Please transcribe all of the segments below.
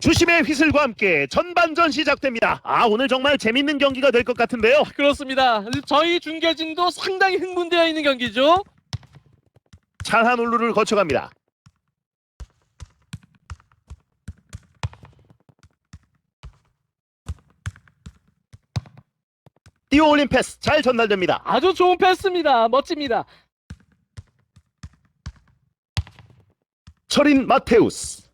주심의 휘슬과 함께 전반전 시작됩니다. 아 오늘 정말 재밌는 경기가 될 것 같은데요. 그렇습니다. 저희 중계진도 상당히 흥분되어 있는 경기죠. 찬한 울루를 거쳐갑니다. 띄워올린 패스 잘 전달됩니다. 아주 좋은 패스입니다. 멋집니다. 철인 마테우스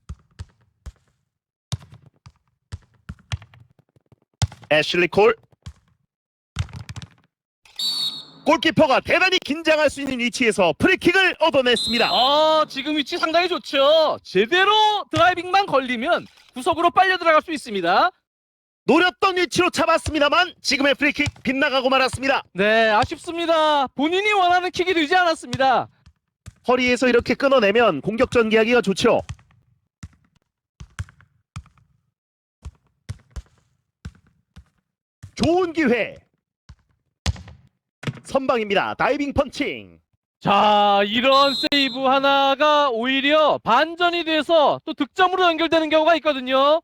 애슐리 콜 골키퍼가 대단히 긴장할 수 있는 위치에서 프리킥을 얻어냈습니다. 아, 지금 위치 상당히 좋죠. 제대로 드라이빙만 걸리면 구석으로 빨려 들어갈 수 있습니다. 노렸던 위치로 잡았습니다만 지금의 프리킥 빗나가고 말았습니다. 네, 아쉽습니다. 본인이 원하는 킥이 되지 않았습니다. 허리에서 이렇게 끊어내면 공격 전개하기가 좋죠. 좋은 기회. 선방입니다. 다이빙 펀칭. 자, 이런 세이브 하나가 오히려 반전이 돼서 또 득점으로 연결되는 경우가 있거든요.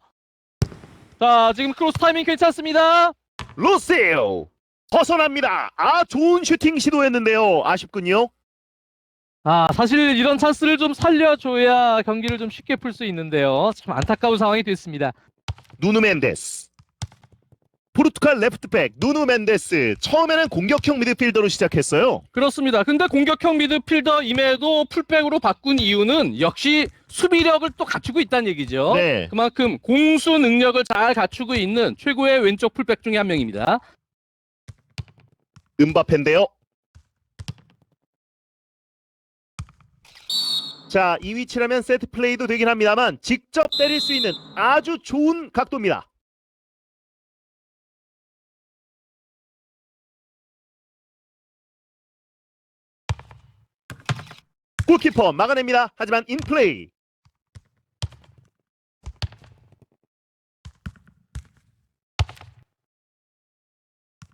자, 지금 크로스 타이밍 괜찮습니다. 로세오 벗어납니다. 아 좋은 슈팅 시도했는데요. 아쉽군요. 아, 사실 이런 찬스를 좀 살려줘야 경기를 좀 쉽게 풀 수 있는데요. 참 안타까운 상황이 됐습니다. 누누 멘데스. 포르투갈 레프트백 누누 멘데스 처음에는 공격형 미드필더로 시작했어요. 그렇습니다. 근데 공격형 미드필더임에도 풀백으로 바꾼 이유는 역시 수비력을 또 갖추고 있다는 얘기죠. 네. 그만큼 공수 능력을 잘 갖추고 있는 최고의 왼쪽 풀백 중에 한 명입니다. 음바페인데요. 자, 이 위치라면 세트 플레이도 되긴 합니다만 직접 때릴 수 있는 아주 좋은 각도입니다. 골키퍼 막아냅니다. 하지만 인플레이.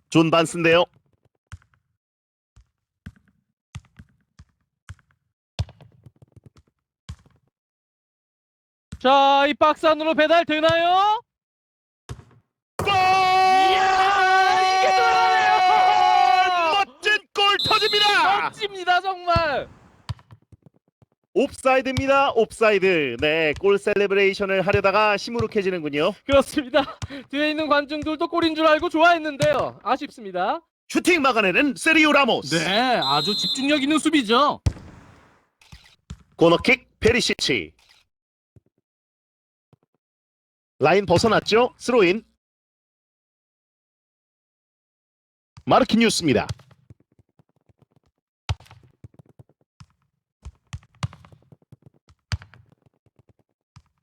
존 반스인데요. 자, 이 박스 안으로 배달 되나요? 골! 이게 들어가네요! 멋진 골 터집니다. 멋집니다, 정말. 옵사이드입니다. 옵사이드. 네, 골 셀레브레이션을 하려다가 시무룩해지는군요. 그렇습니다. 뒤에 있는 관중들도 골인 줄 알고 좋아했는데요. 아쉽습니다. 슈팅 막아내는 세리오 라모스. 네, 아주 집중력 있는 수비죠. 코너킥 페리시치. 라인 벗어났죠? 스로인. 마르키뉴스입니다.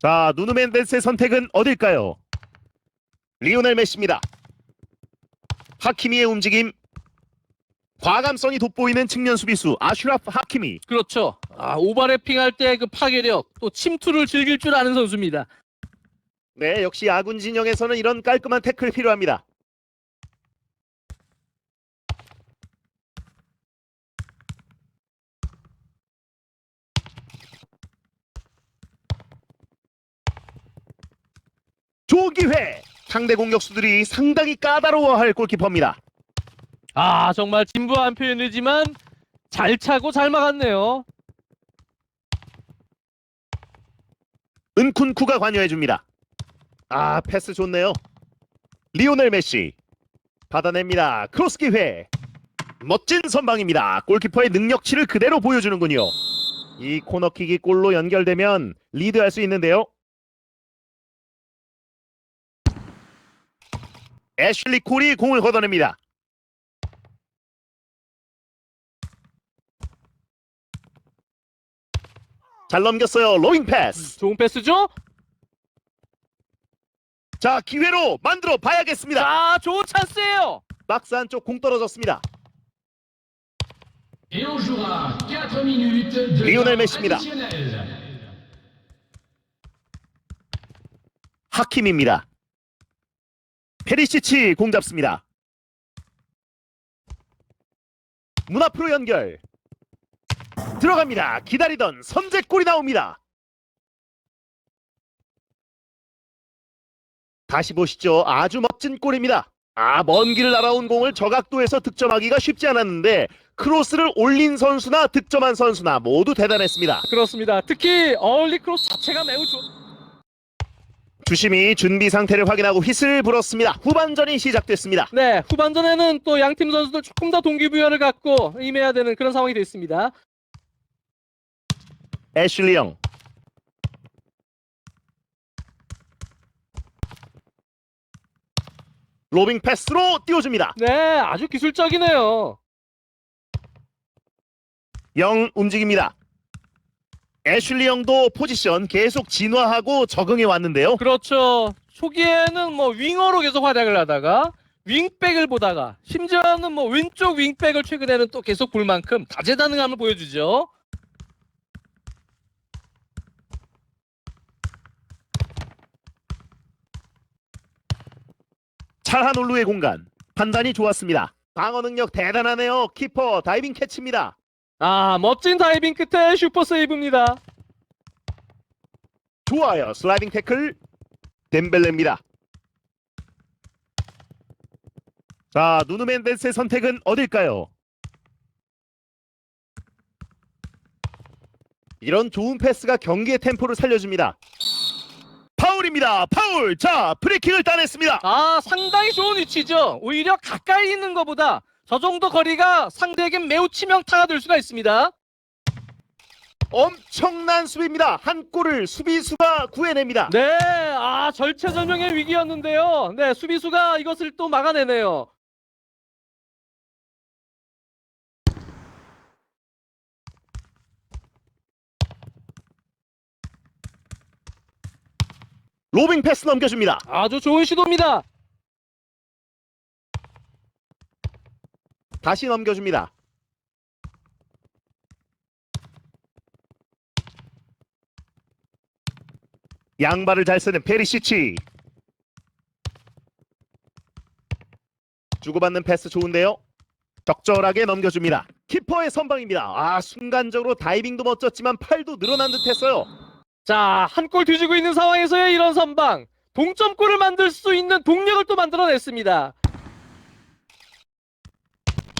자, 누누 멘데스의 선택은 어딜까요? 리오넬 메시입니다. 하키미의 움직임. 과감성이 돋보이는 측면 수비수 아슈라프 하키미. 그렇죠. 아, 오버래핑 할 때 그 파괴력, 또 침투를 즐길 줄 아는 선수입니다. 네, 역시 아군 진영에서는 이런 깔끔한 태클 필요합니다. 좋은 기회! 상대 공격수들이 상당히 까다로워할 골키퍼입니다. 아, 정말 진부한 표현이지만 잘 차고 잘 막았네요. 은쿤쿠가 관여해줍니다. 아, 패스 좋네요. 리오넬 메시 받아냅니다. 크로스 기회. 멋진 선방입니다. 골키퍼의 능력치를 그대로 보여주는군요. 이 코너킥이 골로 연결되면 리드할 수 있는데요. 애슐리 콜이 공을 걷어냅니다. 잘 넘겼어요. 로잉 패스. 좋은 패스죠? 자, 기회로 만들어 봐야겠습니다. 자, 좋은 찬스예요. 박스 안쪽 공 떨어졌습니다. Et on jouera 4 minutes de Lionel temps Messi입니다. additionnel. 하킴입니다. 페리시치 공 잡습니다. 문 앞으로 연결. 들어갑니다. 기다리던 선제골이 나옵니다. 다시 보시죠. 아주 멋진 골입니다. 아, 먼 길을 날아온 공을 저각도에서 득점하기가 쉽지 않았는데 크로스를 올린 선수나 득점한 선수나 모두 대단했습니다. 그렇습니다. 특히 어울리 크로스 자체가 매우 좋. 주심이 준비 상태를 확인하고 휘슬 불었습니다. 후반전이 시작됐습니다. 네, 후반전에는 또 양 팀 선수들 조금 더 동기부여를 갖고 임해야 되는 그런 상황이 됐습니다. 애슐리 영. 로빙 패스로 띄워줍니다. 네, 아주 기술적이네요. 영 움직입니다. 애슐리 영도 포지션 계속 진화하고 적응해 왔는데요. 그렇죠. 초기에는 뭐 윙어로 계속 활약을 하다가 윙백을 보다가 심지어는 뭐 왼쪽 윙백을 최근에는 또 계속 볼 만큼 다재다능함을 보여주죠. 차한올루의 공간 판단이 좋았습니다. 방어 능력 대단하네요. 키퍼 다이빙 캐치입니다. 아, 멋진 다이빙 끝에 슈퍼 세이브입니다. 좋아요. 슬라이딩 태클 덴벨레입니다. 자, 누누 멘데스의 선택은 어딜까요? 이런 좋은 패스가 경기의 템포를 살려줍니다. 파울입니다. 파울. 자, 프리킥을 따냈습니다. 아, 상당히 좋은 위치죠. 오히려 가까이 있는 것보다 저 정도 거리가 상대에겐 매우 치명타가 될 수가 있습니다. 엄청난 수비입니다. 한 골을 수비수가 구해냅니다. 네, 아, 절체절명의 위기였는데요. 네, 수비수가 이것을 또 막아내네요. 로빙 패스 넘겨줍니다. 아주 좋은 시도입니다. 다시 넘겨줍니다. 양발을 잘 쓰는 페리시치. 주고받는 패스 좋은데요. 적절하게 넘겨줍니다. 키퍼의 선방입니다. 아 순간적으로 다이빙도 멋졌지만 팔도 늘어난 듯했어요. 자, 한 골 뒤지고 있는 상황에서의 이런 선방. 동점골을 만들 수 있는 동력을 또 만들어냈습니다.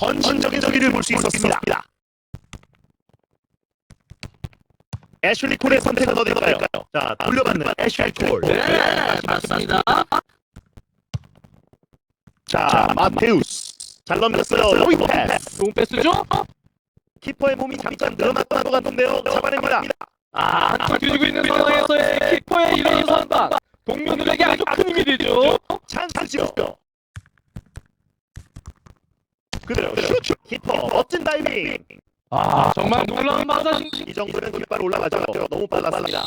헌신적인 저기를 볼 수 있었습니다. 애슐리 콜의 선택은 어딜까요? 자 돌려받는 애슐리 콜. 네, 맞습니다. 자 마테우스 잘 넘겼어요. 로잉 패스. 좋은 패스죠? 키퍼의 몸이 잠깐 늘어났던 것 같은데요. 잡아냅니다. 아, 뒤지고 있는 상황에서의 키퍼의 이런 선방. 동료들에게 아주 큰 힘이 되죠. 찬스죠. 그대로 슛. 키퍼 멋진 다이빙. 아, 정말 놀라운 마사신. 이 정도면 깃발 올라가죠. 너무 빨랐습니다.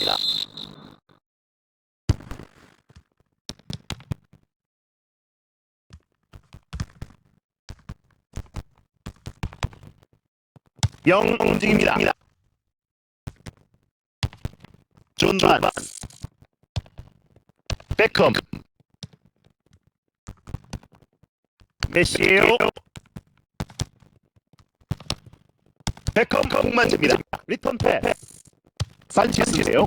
영 움직입니다. 존 반스 베컴 메시에요 베컴 공 만집니다. 리턴 패스 산체스인데요.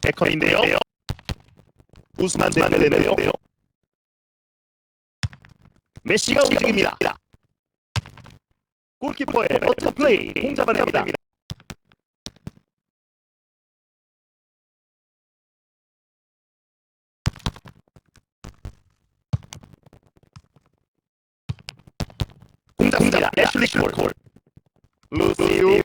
베컴인데요. 우스만 덴벨레인데요. 메시가 움직입니다. 골키퍼의 멋진 플레이 공 잡아냅니다. 공 잡습니다. 애슐리 콜. 루시우.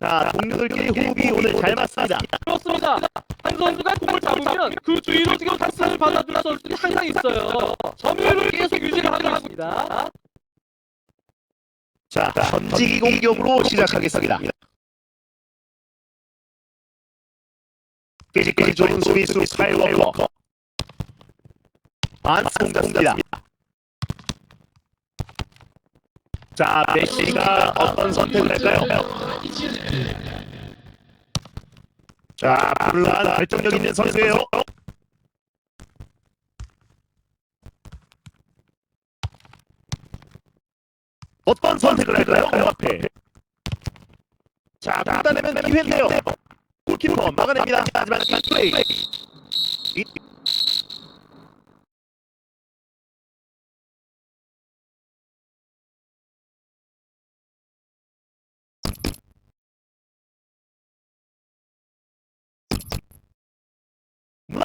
자, 동료들끼리 호흡이 오늘 잘 맞습니다. 그렇습니다. 한 선수가 공을 잡으면 그 주위로 지금 패스를 받아주는 선수들이 항상 있어요. 점유율을 계속 유지를 하고 있습니다. 자, 던지기 공격으로 시작하겠습니다. 피지컬이 좋은 수비수 스카이 워커. 안스 공격입니다. 자, 메시가 어떤 선택을 할까요? 자, 불란 결정력 있는 선수예요. 어떤 선택을 할까요? 앞에. 자, 간단하면 기회인데요. 골키퍼 막아냅니다. 하지만 이 플레이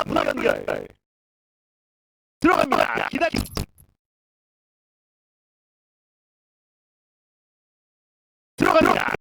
문화 연결 들어갑니다. 기다리 들어갑니다.